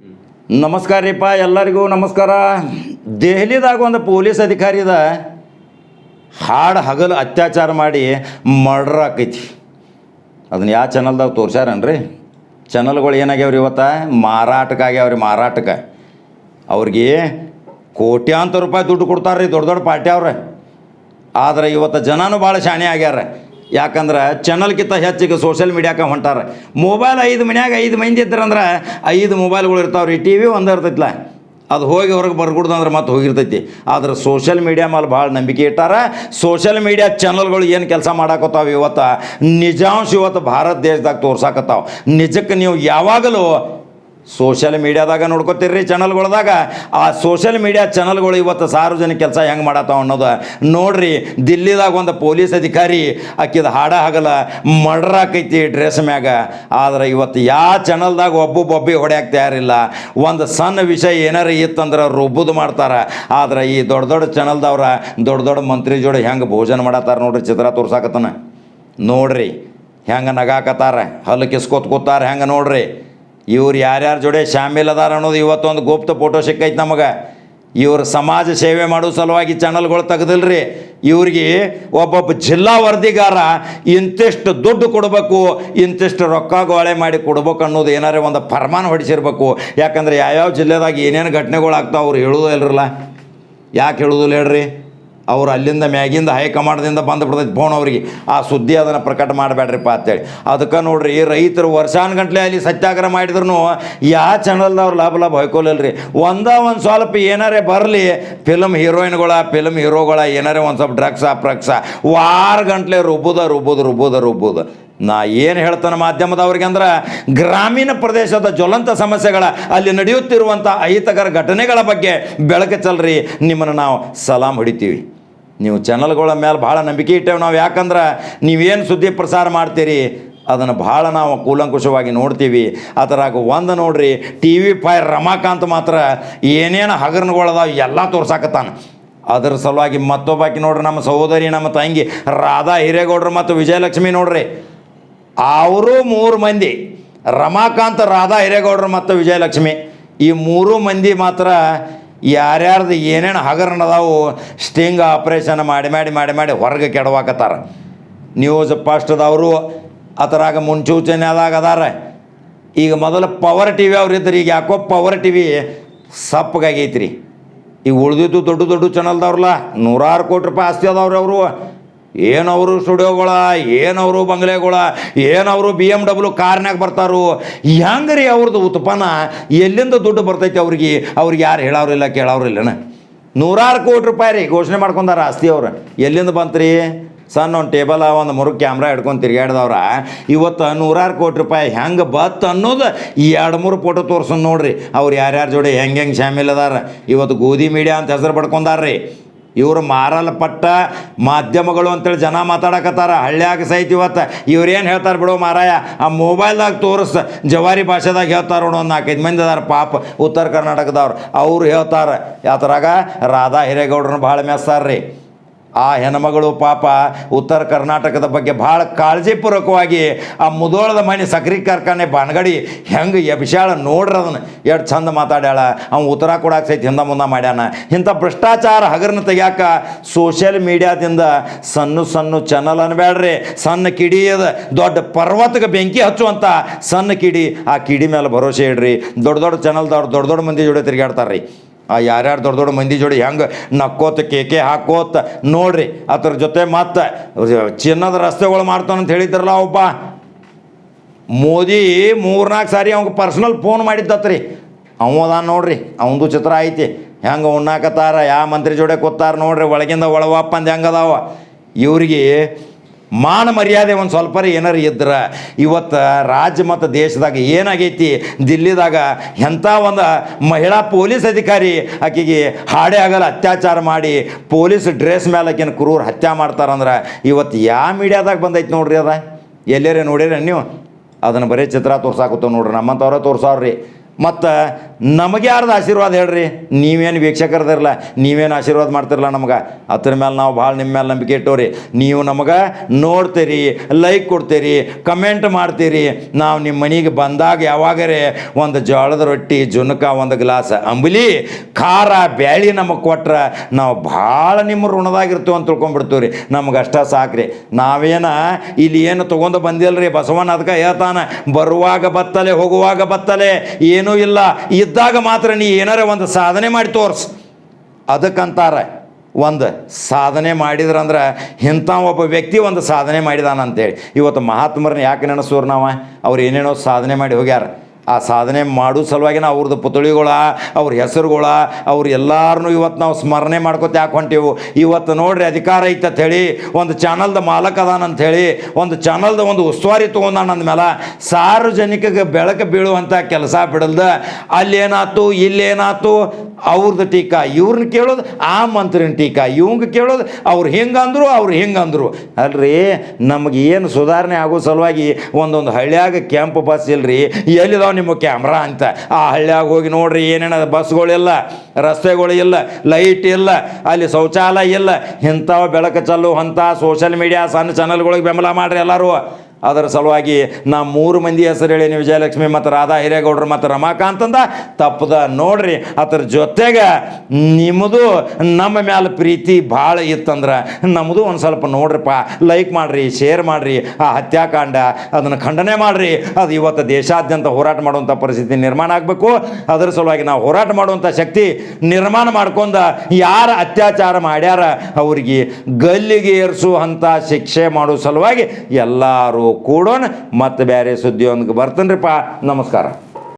ನಮಸ್ಕಾರ ರೀಪ್ಪ, ಎಲ್ಲರಿಗೂ ನಮಸ್ಕಾರ. ದೆಹಲಿದಾಗ ಒಂದು ಪೊಲೀಸ್ ಅಧಿಕಾರಿದ ಹಾಡು ಹಗಲು ಅತ್ಯಾಚಾರ ಮಾಡಿ ಮರ್ಡರ್ ಆಕೈತಿ. ಅದನ್ನ ಯಾವ ಚಾನಲ್ದಾಗ ತೋರ್ಸ್ಯಾರನ್ರಿ? ಚಾನಲ್ಗಳು ಏನಾಗ್ಯಾವ್ರಿ ಇವತ್ತು? ಮಾರಾಟಕ್ಕೆ ಆಗ್ಯಾವ್ರಿ ಮಾರಾಟಕ್ಕೆ. ಅವ್ರಿಗೆ ಕೋಟ್ಯಾಂತರ ರೂಪಾಯಿ ದುಡ್ಡು ಕೊಡ್ತಾರ್ರಿ ದೊಡ್ಡ ದೊಡ್ಡ ಪಾರ್ಟಿ ಅವ್ರೆ. ಆದ್ರೆ ಇವತ್ತು ಜನನೂ ಭಾಳ ಶಾಣೆ ಆಗ್ಯಾರ. ಯಾಕಂದ್ರೆ ಚಾನಲ್ಗಿಂತ ಹೆಚ್ಚಿಗೆ ಸೋಷಿಯಲ್ ಮೀಡಿಯಾಕ ಹೊಂಟಾರೆ. ಮೊಬೈಲ್ ಐದು ಮನ್ಯಾಗ ಐದು ಮಂದಿ ಇದ್ರಂದ್ರೆ ಐದು ಮೊಬೈಲ್ಗಳು ಇರ್ತಾವ್ರಿ ಟಿ ವಿ ಒಂದೇ ಇರ್ತೈತಿಲ್ಲ ಅದು ಹೋಗಿ ಹೊರಗೆ ಬರ್ಕೊಡ್ದು ಅಂದ್ರೆ ಮತ್ತೆ ಹೋಗಿರ್ತೈತಿ. ಆದ್ರೆ ಸೋಷಿಯಲ್ ಮೀಡಿಯಾ ಮೇಲೆ ಭಾಳ ನಂಬಿಕೆ ಇಟ್ಟಾರ. ಸೋಷಿಯಲ್ ಮೀಡಿಯಾ ಚಾನಲ್ಗಳು ಏನು ಕೆಲಸ ಮಾಡಾಕತ್ತಾವ ಇವತ್ತು? ನಿಜಾಂಶ ಇವತ್ತು ಭಾರತ ದೇಶದಾಗ ತೋರ್ಸಾಕತ್ತಾವೆ. ನಿಜಕ್ಕೆ ನೀವು ಯಾವಾಗಲೂ ಸೋಷಿಯಲ್ ಮೀಡಿಯಾದಾಗ ನೋಡ್ಕೊತೀರಿ ಚಾನಲ್ಗಳ್ದಾಗ ಆ ಸೋಷಿಯಲ್ ಮೀಡಿಯಾ ಚಾನಲ್ಗಳು ಇವತ್ತು ಸಾರ್ವಜನಿಕ ಕೆಲಸ ಹೆಂಗೆ ಮಾಡತ್ತಾವ ಅನ್ನೋದು ನೋಡ್ರಿ. ದಿಲ್ಲಿದಾಗ ಒಂದು ಪೊಲೀಸ್ ಅಧಿಕಾರಿ ಆಕಿದ ಹಾಡ ಹಗಲ ಮರ್ಡರ್ ಆಕೈತಿ ಡ್ರೆಸ್ ಮ್ಯಾಗ. ಆದ್ರೆ ಇವತ್ತು ಯಾವ ಚಾನಲ್ದಾಗ ಒಬ್ಬೊಬ್ಬೊಬ್ಬಿ ಬೊಬ್ಬಿ ಹೊಡ್ಯಾಕ ತಯಾರಿಲ್ಲ. ಒಂದು ಸಣ್ಣ ವಿಷಯ ಏನಾರು ಇತ್ತಂದ್ರೆ ರುಬ್ಬುದು ಮಾಡ್ತಾರೆ. ಆದ್ರೆ ಈ ದೊಡ್ಡ ದೊಡ್ಡ ಚಾನಲ್ದವ್ರ ದೊಡ್ಡ ದೊಡ್ಡ ಮಂತ್ರಿ ಜೋಡಿ ಹೆಂಗೆ ಭೋಜನ ಮಾಡತ್ತಾರ ನೋಡ್ರಿ ಚಿತ್ರ ತೋರ್ಸಾಕತ್ತಾನ. ನೋಡ್ರಿ ಹೆಂಗೆ ನಗಾಕತ್ತಾರ, ಹಲ್ಲು ಕಿಸ್ಕೋತ್ ಕೂತಾರೆ ಹೆಂಗೆ ನೋಡ್ರಿ. ಇವ್ರು ಯಾರ್ಯಾರ ಜೋಡೆ ಶಾಮಿಲ್ ಅದಾರ ಅನ್ನೋದು ಇವತ್ತೊಂದು ಗುಪ್ತ ಫೋಟೋ ಸಿಕ್ಕೈತೆ ನಮಗೆ. ಇವ್ರು ಸಮಾಜ ಸೇವೆ ಮಾಡೋ ಸಲುವಾಗಿ ಚಾನಲ್ಗಳು ತೆಗೆದಿಲ್ರಿ. ಇವ್ರಿಗೆ ಒಬ್ಬೊಬ್ಬ ಜಿಲ್ಲಾ ವರದಿಗಾರ ಇಂತಿಷ್ಟು ದುಡ್ಡು ಕೊಡಬೇಕು, ಇಂತಿಷ್ಟು ರೊಕ್ಕ ಗೋಳೆ ಮಾಡಿ ಕೊಡ್ಬೇಕು ಅನ್ನೋದು ಏನಾರೇ ಒಂದು ಫರ್ಮಾನ ಹೊಡಿಸಿರ್ಬೇಕು. ಯಾಕಂದ್ರೆ ಯಾವ್ಯಾವ ಜಿಲ್ಲೆದಾಗ ಏನೇನು ಘಟನೆಗಳು ಆಗ್ತಾವ್ರು ಅವ್ರು ಹೇಳೋದೇ ಯಾಕೆ ಹೇಳೋದಿಲ್ಲ ಹೇಳ್ರಿ? ಅವ್ರು ಅಲ್ಲಿಂದ ಮ್ಯಾಗಿಂದ ಹೈಕಮಾಂಡ್ದಿಂದ ಬಂದು ಬಿಡ್ತೈತಿ ಫೋನ್ ಅವ್ರಿಗೆ. ಆ ಸುದ್ದಿ ಅದನ್ನು ಪ್ರಕಟ ಮಾಡಬೇಡ್ರಿಪ್ಪ ಅಂತೇಳಿ. ಅದಕ್ಕೆ ನೋಡ್ರಿ ರೈತರು ವರ್ಷಾನುಗಂಟ್ಲೆ ಅಲ್ಲಿ ಸತ್ಯಾಗ್ರಹ ಮಾಡಿದ್ರು ಯಾವ ಚಾನಲ್ದವ್ರು ಲಾಭ ಲಾಭ ಹೊಯ್ಕೊಲ್ಲಲ್ರಿ ಒಂದ ಒಂದು ಸ್ವಲ್ಪ ಏನಾರೇ ಬರಲಿ ಫಿಲಮ್ ಹೀರೋಯಿನ್ಗಳ ಫಿಲಮ್ ಹೀರೋಗಳ ಏನಾರೇ ಒಂದು ಸ್ವಲ್ಪ ಡ್ರಗ್ಸ ಪ್ರಗ್ಸ ವಾರ ಗಂಟ್ಲೆ ರುಬ್ಬುದ, ರುಬ್ಬುದು, ರುಬ್ಬುದ ರುಬ್ಬುದ. ನಾ ಏನು ಹೇಳ್ತಾನೆ ಮಾಧ್ಯಮದವ್ರಿಗೆ ಅಂದ್ರೆ, ಗ್ರಾಮೀಣ ಪ್ರದೇಶದ ಜ್ವಲಂತ ಸಮಸ್ಯೆಗಳ, ಅಲ್ಲಿ ನಡೆಯುತ್ತಿರುವಂಥ ಅಹಿತಕರ ಘಟನೆಗಳ ಬಗ್ಗೆ ಬೆಳಕು ಚಲ್ರಿ. ನಿಮ್ಮನ್ನು ನಾವು ಸಲಾಮ್ ಹೊಡಿತೀವಿ. ನೀವು ಚಾನಲ್ಗಳ ಮೇಲೆ ಭಾಳ ನಂಬಿಕೆ ಇಟ್ಟೇವೆ ನಾವು. ಯಾಕಂದ್ರೆ ನೀವೇನು ಸುದ್ದಿ ಪ್ರಸಾರ ಮಾಡ್ತೀರಿ, ಅದನ್ನು ಭಾಳ ನಾವು ಕೂಲಂಕುಷವಾಗಿ ನೋಡ್ತೀವಿ. ಅದರಾಗ ಒಂದು ನೋಡ್ರಿ, ಟಿ ವಿ ಫೈರ್ ರಮಾಕಾಂತ್ ಮಾತ್ರ ಏನೇನು ಹಗರಣಗಳದಾವ ಎಲ್ಲ ತೋರ್ಸಾಕತ್ತಾನೆ. ಅದ್ರ ಸಲುವಾಗಿ ಮತ್ತೊಬ್ಬಾಕಿ ನೋಡ್ರಿ, ನಮ್ಮ ಸಹೋದರಿ, ನಮ್ಮ ತಂಗಿ ರಾಧಾ ಹಿರೇಗೌಡ್ರು ಮತ್ತು ವಿಜಯಲಕ್ಷ್ಮಿ ನೋಡ್ರಿ. ಅವರು ಮೂರು ಮಂದಿ, ರಮಾಕಾಂತ್, ರಾಧಾ ಹಿರೇಗೌಡರು ಮತ್ತು ವಿಜಯಲಕ್ಷ್ಮಿ. ಈ ಮೂರು ಮಂದಿ ಮಾತ್ರ ಯಾರ್ಯಾರ್ದು ಏನೇನು ಹಗರಣ ಅದಾವು ಸ್ಟಿಂಗ್ ಆಪ್ರೇಷನ್ ಮಾಡಿ ಮಾಡಿ ಮಾಡಿ ಮಾಡಿ ಹೊರಗೆ ಕೆಡವಾಕತ್ತಾರ. ನ್ಯೂಸ್ ಫಸ್ಟ್ದವರು ಅದರಾಗ ಮುನ್ಸೂಚನೆದಾಗ ಅದಾರ. ಈಗ ಮೊದಲು ಪವರ್ ಟಿ ವಿ ಅವ್ರು ಈಗ ಯಾಕೋ ಪವರ್ ಟಿ ವಿ ಸಪ್ಪಗಾಗೈತ್ರಿ. ಈಗ ಉಳಿದಿದ್ದು ದೊಡ್ಡ ದೊಡ್ಡ ಚಾನಲ್ದವ್ರಲ್ಲ ನೂರಾರು ಕೋಟಿ ರೂಪಾಯಿ ಆಸ್ತಿ ಅದಾವ್ರಿ ಅವರು. ಏನವರು ಸ್ಟುಡಿಯೋಗಳ ಏನವರು ಬಂಗ್ಲೆಗಳ, ಏನವರು ಬಿ ಎಂ ಡಬ್ಲ್ಯೂ ಕಾರ್ನಾಗ ಬರ್ತಾರೋ ಹೆಂಗೆ ರೀ ಅವ್ರದ್ದು ಉತ್ಪನ್ನ, ಎಲ್ಲಿಂದ ದುಡ್ಡು ಬರ್ತೈತಿ ಅವ್ರಿಗೆ? ಅವ್ರಿಗೆ ಯಾರು ಹೇಳೋರಿಲ್ಲ ಕೇಳೋರಿಲ್ಲನ ನೂರಾರು ಕೋಟಿ ರೂಪಾಯಿ ರೀ ಘೋಷಣೆ ಮಾಡ್ಕೊಂಡಾರ ಆಸ್ತಿ ಅವ್ರು. ಎಲ್ಲಿಂದ ಬಂತ್ರಿ? ಸಣ್ಣ ಒಂದು ಟೇಬಲ್, ಒಂದು ಮೂರು ಕ್ಯಾಮ್ರಾ ಹಿಡ್ಕೊಂಡು ತಿರ್ಗಾಡ್ದವ್ರ ಇವತ್ತು ನೂರಾರು ಕೋಟಿ ರೂಪಾಯಿ ಹೆಂಗೆ ಬತ್ ಅನ್ನೋದು ಈ ಎರಡು ಮೂರು ಫೋಟೋ ತೋರ್ಸೋದು ನೋಡ್ರಿ. ಅವ್ರು ಯಾರ್ಯಾರ ಜೋಡಿ ಹೆಂಗೆ ಹೆಂಗೆ ಶಾಮಿಲ್ ಅದಾರ. ಇವತ್ತು ಗೋಧಿ ಮೀಡಿಯಾ ಅಂತ ಹೆಸರು ಪಡ್ಕೊಂಡಾರ್ರಿ. ಇವರು ಮಾರಲ್ಪಟ್ಟ ಮಾಧ್ಯಮಗಳು ಅಂತೇಳಿ ಜನ ಮಾತಾಡಕತ್ತಾರ. ಹಳ್ಳಿಯಾಗ ಸಹಿತ ಇವತ್ತು ಇವ್ರೇನು ಹೇಳ್ತಾರೆ ಬಿಡು ಮಾರಾಯ. ಆ ಮೊಬೈಲ್ದಾಗ ತೋರಿಸ್ ಜವಾರಿ ಭಾಷೆದಾಗ ಹೇಳ್ತಾರೆ ನೋಡು ಒಂದು ನಾಲ್ಕೈದು ಮಂದಿ ಅದಾರ ಪಾಪ ಉತ್ತರ ಕರ್ನಾಟಕದವ್ರು. ಅವ್ರು ಹೇಳ್ತಾರೆ ಯಾತ್ರಾಗ ರಾಧಾ ಹಿರೇಗೌಡ್ರನ್ನ ಭಾಳ ಮೆಸ್ತಾರ್ರಿ ಆ ಹೆಣ್ಮಗಳು ಪಾಪ ಉತ್ತರ ಕರ್ನಾಟಕದ ಬಗ್ಗೆ ಭಾಳ ಕಾಳಜಿಪೂರ್ವಕವಾಗಿ ಆ ಮುದೋಳದ ಮನೆ ಸಕ್ರೆ ಕಾರ್ಖಾನೆ ಬಾನಗಡಿ ಹೆಂಗೆ ಎಬ್ಸ್ಯಾಳ ನೋಡ್ರಿ ಅದನ್ನು. ಎಷ್ಟು ಚಂದ ಮಾತಾಡ್ಯಾಳ. ಅವ್ನು ಉತ್ತರ ಕೊಡಕ್ಕೆ ಸಹಿತ ಹಿಂದ ಮುಂದೆ ಮಾಡ್ಯಾನ. ಇಂಥ ಭ್ರಷ್ಟಾಚಾರ ಹಗರಣ ತೆಗ್ಯಾಕ ಸೋಷಿಯಲ್ ಮೀಡಿಯಾದಿಂದ ಸಣ್ಣ ಸಣ್ಣ ಚಾನಲ್ ಅನ್ಬೇಡ್ರಿ ಸಣ್ಣ ಕಿಡಿ ಅದ, ದೊಡ್ಡ ಪರ್ವತಕ್ಕೆ ಬೆಂಕಿ ಹಚ್ಚುವಂಥ ಸಣ್ಣ ಕಿಡಿ ಆ ಕಿಡಿ ಮೇಲೆ ಭರೋಸೆ ಇಡ್ರಿ. ದೊಡ್ಡ ದೊಡ್ಡ ಚಾನಲ್ದವ್ರು ದೊಡ್ಡ ದೊಡ್ಡ ಮಂದಿ ಜೋಡಿ ತಿರುಗಾಡ್ತಾರೆ ರೀ ಆ ಯಾರ್ಯಾರು ದೊಡ್ಡ ದೊಡ್ಡ ಮಂದಿ ಜೋಡಿ ಹೆಂಗೆ ನಕ್ಕೋತ, ಕೇಕೆ ಹಾಕೋತ, ನೋಡ್ರಿ ಅದ್ರ ಜೊತೆ ಮತ್ತೆ ಚಿನ್ನದ ರಸ್ತೆಗಳು ಮಾಡ್ತಾನಂತ ಹೇಳಿದ್ರಲ್ಲ ಒಬ್ಬ. ಮೋದಿ ಮೂರ್ನಾಲ್ಕು ಸಾರಿ ಅವಂಗೆ ಪರ್ಸ್ನಲ್ ಫೋನ್ ಮಾಡಿದ್ದತ್ರಿ. ಅವ ಅದಾನ ನೋಡ್ರಿ, ಅವಂದು ಚಿತ್ರ ಐತಿ. ಹೆಂಗೆ ಉಣ್ಣಾಕತ್ತಾರ ಯಾವ ಮಂತ್ರಿ ಜೋಡೆ ಕೂತಾರ ನೋಡ್ರಿ, ಒಳಗಿಂದ ಒಳವಪ್ಪ ಅಂದ ಹೆಂಗೆ ಅದಾವ. ಇವ್ರಿಗೆ ಮಾನ ಮರ್ಯಾದೆ ಒಂದು ಸ್ವಲ್ಪ ಏನಾರು ಇದ್ರೆ, ಇವತ್ತು ರಾಜ್ಯ ಮತ್ತು ದೇಶದಾಗ ಏನಾಗೈತಿ? ದಿಲ್ಲಿದಾಗ ಎಂಥ ಒಂದು ಮಹಿಳಾ ಪೊಲೀಸ್ ಅಧಿಕಾರಿ ಆಕೆಗೆ ಹಾಡೆ ಆಗಲ್ಲ, ಅತ್ಯಾಚಾರ ಮಾಡಿ ಪೊಲೀಸ್ ಡ್ರೆಸ್ ಮೇಲೆ ಆಕಿನ ಕ್ರೂರು ಹತ್ಯೆ ಮಾಡ್ತಾರಂದ್ರೆ, ಇವತ್ತು ಯಾವ ಮೀಡಿಯಾದಾಗ ಬಂದೈತಿ ನೋಡ್ರಿ ಅದ? ಎಲ್ಲೇರೆ ನೋಡಿರ ನೀವು? ಅದನ್ನು ಬರೀ ಚಿತ್ರ ತೋರ್ಸಾಕತ್ತವ ನೋಡ್ರಿ ನಮ್ಮಂಥವ್ರೆ ತೋರ್ಸಾವ್ರಿ. ಮತ್ತು ನಮಗೆ ಯಾರ್ದು ಆಶೀರ್ವಾದ ಹೇಳ್ರಿ? ನೀವೇನು ವೀಕ್ಷಕರದಿರಲ್ಲ ನೀವೇನು ಆಶೀರ್ವಾದ ಮಾಡ್ತಿರಲ್ಲ ನಮ್ಗೆ? ಅದ್ರ ಮೇಲೆ ನಾವು ಭಾಳ ನಿಮ್ಮ ಮೇಲೆ ನಂಬಿಕೆ ಇಟ್ಟವ್ರಿ. ನೀವು ನಮಗೆ ನೋಡ್ತೀರಿ ಲೈಕ್ ಕೊಡ್ತೀರಿ ಕಮೆಂಟ್ ಮಾಡ್ತೀರಿ. ನಾವು ನಿಮ್ಮ ಮನೆಗೆ ಬಂದಾಗ ಯಾವಾಗರೆ ಒಂದು ಜೋಳದ ರೊಟ್ಟಿ, ಜುನಕ, ಒಂದು ಗ್ಲಾಸ್ ಅಂಬಲಿ, ಖಾರ, ಬ್ಯಾಳಿ ನಮಗೆ ಕೊಟ್ರೆ ನಾವು ಭಾಳ ನಿಮ್ಮ ಋಣದಾಗಿರ್ತೀವಿ ಅಂತ ತಿಳ್ಕೊಂಡ್ಬಿಡ್ತೀವಿ ರೀ ನಮ್ಗೆ ಅಷ್ಟ ಸಾಕ್ರಿ. ನಾವೇನ ಇಲ್ಲಿ ಏನು ತೊಗೊಂಡು ಬಂದಿಲ್ರಿ? ಬಸವಣ್ಣ ಅದಕ್ಕೆ ಹೇಳ್ತಾನೆ, ಬರುವಾಗ ಬತ್ತಲೆ, ಹೋಗುವಾಗ ಬತ್ತಲೆ. ಏನೂ ಇಲ್ಲ. ಇದ್ದಾಗ ಮಾತ್ರ ನೀ ಏನಾರ ಒಂದು ಸಾಧನೆ ಮಾಡಿ ತೋರ್ಸು. ಅದಕ್ಕಂತಾರೆ ಒಂದು ಸಾಧನೆ ಮಾಡಿದ್ರಂದ್ರೆ ಇಂಥ ಒಬ್ಬ ವ್ಯಕ್ತಿ ಒಂದು ಸಾಧನೆ ಮಾಡಿದಾನ ಅಂತೇಳಿ ಇವತ್ತು ಮಹಾತ್ಮರನ್ನ ಯಾಕೆ ನೆನೆಸೋರು ನಾವು? ಅವ್ರು ಏನೇನೋ ಸಾಧನೆ ಮಾಡಿ ಹೋಗ್ಯಾರ. ಆ ಸಾಧನೆ ಮಾಡೋ ಸಲುವಾಗಿನ ಅವ್ರದ್ದು ಪುತ್ಳಿಗಳ ಅವ್ರ ಹೆಸರುಗಳ, ಅವ್ರ ಎಲ್ಲಾರನ್ನೂ ಇವತ್ತು ನಾವು ಸ್ಮರಣೆ ಮಾಡ್ಕೊತ ಯಾಕೆ ಹೊಂಟೀವು? ಇವತ್ತು ನೋಡ್ರಿ ಅಧಿಕಾರ ಐತೆ ಅಂತ ಹೇಳಿ, ಒಂದು ಚಾನಲ್ದ ಮಾಲಕ ಅದಾನ ಅಂತ ಹೇಳಿ, ಒಂದು ಚಾನಲ್ದ ಒಂದು ಉಸ್ತುವಾರಿ ತೊಗೊಂಡಾನ ಅಂದಮೇಲೆ ಸಾರ್ವಜನಿಕಗೆ ಬೆಳಕು ಬೀಳುವಂಥ ಕೆಲಸ ಬಿಡಲ್ದ ಅಲ್ಲೇನಾಯ್ತು ಇಲ್ಲೇನಾತು ಅವ್ರದ್ದು ಟೀಕಾ ಇವ್ರನ್ನ ಕೇಳೋದು ಆ ಮಂತ್ರಿನ ಟೀಕಾ, ಇವಂಗೆ ಕೇಳೋದು ಅವ್ರು ಹಿಂಗಂದ್ರು ಅವ್ರು ಹಿಂಗಂದ್ರು. ಅಲ್ರಿ, ನಮಗೆ ಏನು ಸುಧಾರಣೆ ಆಗೋ ಸಲುವಾಗಿ ಒಂದೊಂದು ಹಳ್ಳಿಯಾಗ ಕೆಂಪು ಬಸ್ ಇಲ್ರಿ, ಎಲ್ಲಿದಾವ ನಿಮ್ಮ ಕ್ಯಾಮ್ರಾ ಅಂತ. ಆ ಹಳ್ಳಿಯಾಗ ಹೋಗಿ ನೋಡ್ರಿ ಏನೇನ ಬಸ್ಗಳಿಲ್ಲ, ರಸ್ತೆಗಳು ಇಲ್ಲ ಲೈಟ್ ಇಲ್ಲ, ಅಲ್ಲಿ ಶೌಚಾಲಯ ಇಲ್ಲ. ಇಂಥವು ಬೆಳಕು ಚಲ್ಲು ಅಂಥ ಸೋಷಲ್ ಮೀಡಿಯಾ ಸಣ್ಣ ಚಾನಲ್ಗಳಿಗೆ ಬೆಂಬಲ ಮಾಡ್ರಿ ಎಲ್ಲರೂ. ಅದರ ಸಲುವಾಗಿ ನಾ ಮೂರು ಮಂದಿ ಹೆಸರು ಹೇಳೀನಿ ವಿಜಯಲಕ್ಷ್ಮಿ ಮತ್ತು ರಾಧಾ ಹಿರೇಗೌಡರು ಮತ್ತು ರಮಾಕಾಂತ್ ಅಂದ ತಪ್ಪದ ನೋಡ್ರಿ. ಅದ್ರ ಜೊತೆಗೆ ನಿಮ್ಮದು ನಮ್ಮ ಮ್ಯಾಲೆ ಪ್ರೀತಿ ಭಾಳ ಇತ್ತಂದ್ರೆ ನಮ್ಮದು ಒಂದು ಸ್ವಲ್ಪ ನೋಡ್ರಿಪ್ಪ ಲೈಕ್ ಮಾಡಿರಿ ಶೇರ್ ಮಾಡಿರಿ, ಆ ಹತ್ಯಾಕಾಂಡ ಅದನ್ನು ಖಂಡನೆ ಮಾಡಿರಿ. ಅದು ಇವತ್ತು ದೇಶಾದ್ಯಂತ ಹೋರಾಟ ಮಾಡುವಂಥ ಪರಿಸ್ಥಿತಿ ನಿರ್ಮಾಣ ಆಗಬೇಕು. ಅದರ ಸಲುವಾಗಿ ನಾವು ಹೋರಾಟ ಮಾಡುವಂಥ ಶಕ್ತಿ ನಿರ್ಮಾಣ ಮಾಡ್ಕೊಂಡ ಯಾರು ಅತ್ಯಾಚಾರ ಮಾಡ್ಯಾರ ಅವರಿಗೆ ಗಲ್ಲಿಗೆ ಏರಿಸುವಂಥ ಶಿಕ್ಷೆ ಮಾಡೋ ಸಲುವಾಗಿ ಎಲ್ಲರೂ ಕೂಡೋಣ ಮತ್ತೆ ಬೇರೆ ಸುದ್ದಿಯೊಂದಿಗೆ ಬರ್ತಾನ್ರಿಪ್ಪ. ನಮಸ್ಕಾರ.